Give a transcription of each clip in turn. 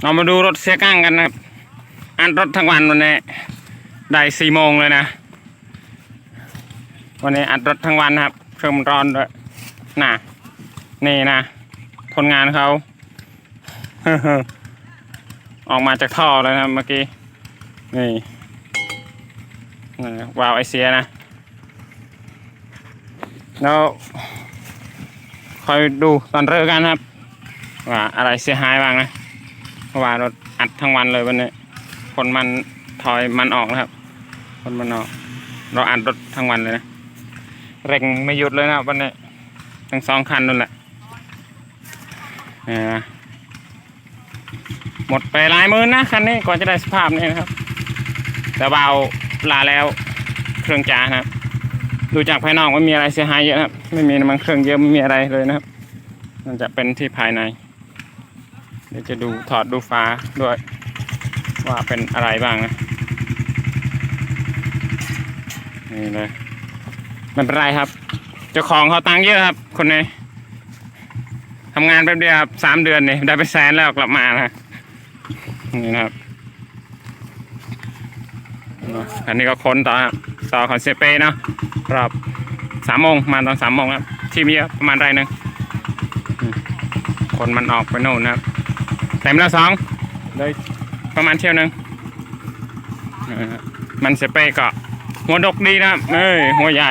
เรามาดูรถเสียก้างกันนะครับ อันรถทั้งวันวันนี้ได้สี่โมงเลยนะ วันนี้อัดรถทั้งวันนะครับ เครื่องมันร้อนด้วยน่ะนี่นะคนงานเขาออกมาจากท่อแล้วนะเมื่อกี้ นี่นี่วาวไอเสียนะ แล้วคอยดูตอนเริ่มกันครับ ว่าอะไรเสียหายบ้างนะ ราะว่าเรถอัดทั้งวันเลยวันนี้คนมันถอยมันออกนะครับ คนมันออก เราอัดรถทั้งวันเลยนะเร่งไม่หยุดเลยนะวันนี้ทั้งสองคันนั่นแหละนี่นะหมดไปหลายหมื่นนะคันนี้ก่อนจะได้สภาพนี้นะครับ แต่เบาลาแล้วเครื่องจานะครับดูจากภายนอกไม่มีอะไรเสียหายเยอะนะครับ ไม่มีน้ำมันเครื่องเยอะไม่มีอะไรเลยนะครับมันจะเป็นที่ภายใน ดี๋ยวจะดูถอดดูฟ้าด้วย ว่าเป็นอะไรบ้างนะ นี่เลยไม่เป็นไรครับ เจ้าของเขาตังค์เยอะครับ คนนี้ทำงานแป๊บเดียวครับสามเดือนนี่ได้ไปแสนแล้วกลับมานะนี่นะครับอันนี้ก็ค้นต่อครับต่อของเซเป้เนาะรอบสามโมงมาตอนสามโมงครับทีมเยอะประมาณไรหนึ่งคนมันออกไปโน่นนะครับ เต็มแล้วสองเลยประมาณเที่ยวหนึ่งนะครับมันเซเป้ก็หัวดกดีนะครับเอ้ยหัวใหญ่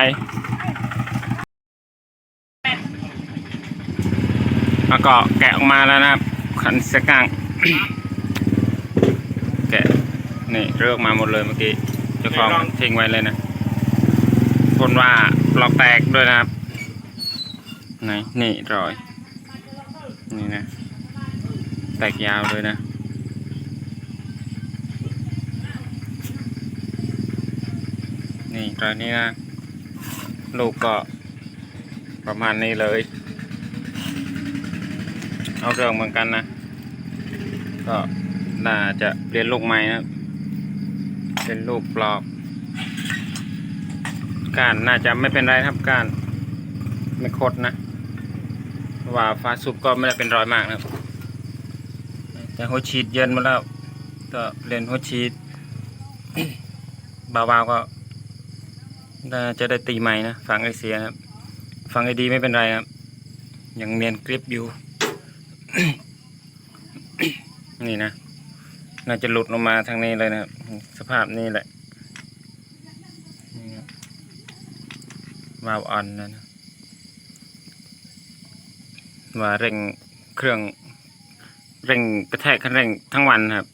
แล้วก็แกะออกมาแล้วนะครับขันเสกังแกะนี่เลือกมาหมดเลยเมื่อกี้เจ้าของทิ้งไว้เลยนะคนว่าปลอกแตกด้วยนะครับไหนนี่รอยนี่นะ แตกยาวเลยนะ นี่รอยนี้นะ ลูกก็ประมาณนี้เลย เอาเรื่องเหมือนกันนะ ก็น่าจะเรียนลูกใหม่นะครับเป็นลูกปลอกก้านน่าจะไม่เป็นไรครับก้านไม่คดนะเพราะว่าฟ้าซุปก็ไม่ได้เป็นรอยมากนะครับ หัวฉีดเย็นมาแล้ว ก็เรียนหัวฉีดเบาๆก็จะได้ตีใหม่นะฟังไอเสียครับฟังไอดีไม่เป็นไรครับยังเนียนกริปอยู่ นี่นะ น่าจะหลุดลงมาทางนี้เลยนะครับ สภาพนี้แหละวาวอ่อนนะนะว่าเร่งเครื่อง เร่งกระแทกคันเร่งทั้งวันครับ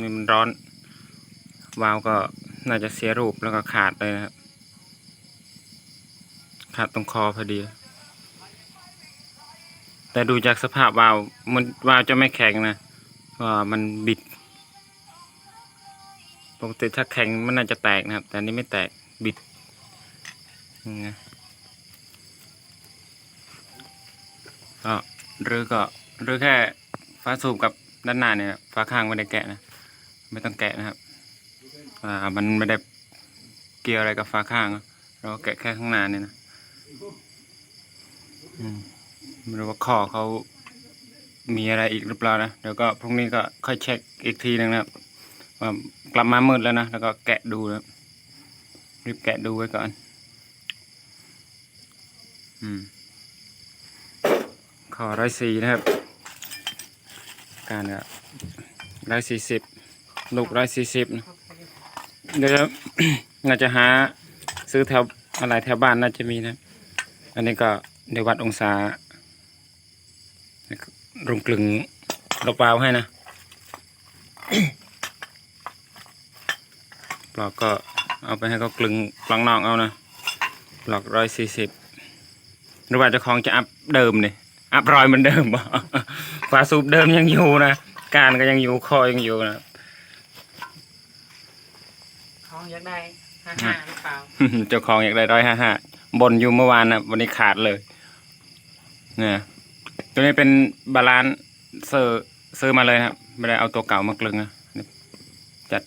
นี่มันร้อน วาล์วก็น่าจะเสียรูปแล้วก็ขาดเลยนะครับ ขาดตรงคอพอดี แต่ดูจากสภาพวาล์วมันวาล์วจะไม่แข็งนะเพราะว่ามันบิดปกติถ้าแข็งมันน่าจะแตกนะครับ แต่นี้ไม่แตกบิดนี่นะก็หรือก็หรือแค่าสูบกับด้านหน้าเนี่ยฟ้าข้างไม่ได้แกะนะไม่ต้องแกะนะครับ อ่ามันไม่ได้เกี่ยวอะไรกับฟ้าข้าง เราแกะแค่ข้างหน้าเนี่ยนะอืมไม่รู้ว่าข้อเขามีอะไรอีกหรือเปล่านะเดี๋ยวก็พรุ่งนี้ก็ค่อยเช็คอีกทีนึงนะครับว่ากลับมามืดแล้วนะแล้วก็แกะดูนะรีบแกะดูไว้ก่อน อืมขอร้อยสี่นะครับ การก็ร้อยสี่สิบลูกร้อยสี่สิบเดี๋ยวน่าจะหาซื้อแถวอะไรแถวบ้านน่าจะมีนะ อันนี้ก็เดี๋ยววัดองศาลงกลึงลบวาล์วให้นะปลอกก็เอาไปให้เขากลึงปลังนอกเอานะปลอกร้อยสี่สิบหรือว่าจ้าของจะอัพเดิมเนี่ย อัพรอยเหมือนเดิมบ่ฝาสูบเดิมยังอยู่นะการก็ยังอยู่คอยังอยู่นะเขาอยากได้ห้าห้าหรือเปล่าเจ้าของอยากได้ร้อยห้าห้าบนอยู่เมื่อวานนะวันนี้ขาดเลยเนี่ยตัวนี้เป็นบาลานซ์เซอร์ซื้อมาเลยนะครับไม่ได้เอาตัวเก่ามากลึงนะนี่จัด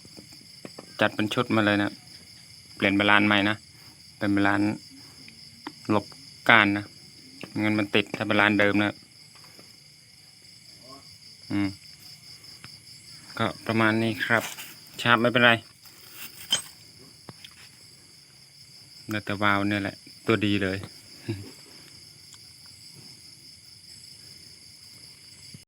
จัดเป็นชุดมาเลยนะเปลี่ยนบาลานซ์ใหม่นะเป็นบาลานซ์ลบก้านนะ เงั้นมันติดถ้าบาลานเดิมนะอืม ก็ประมาณนี้ครับ ชาบไม่เป็นไรเหลือแต่วาวเนี่ยแหละ ตัวดีเลย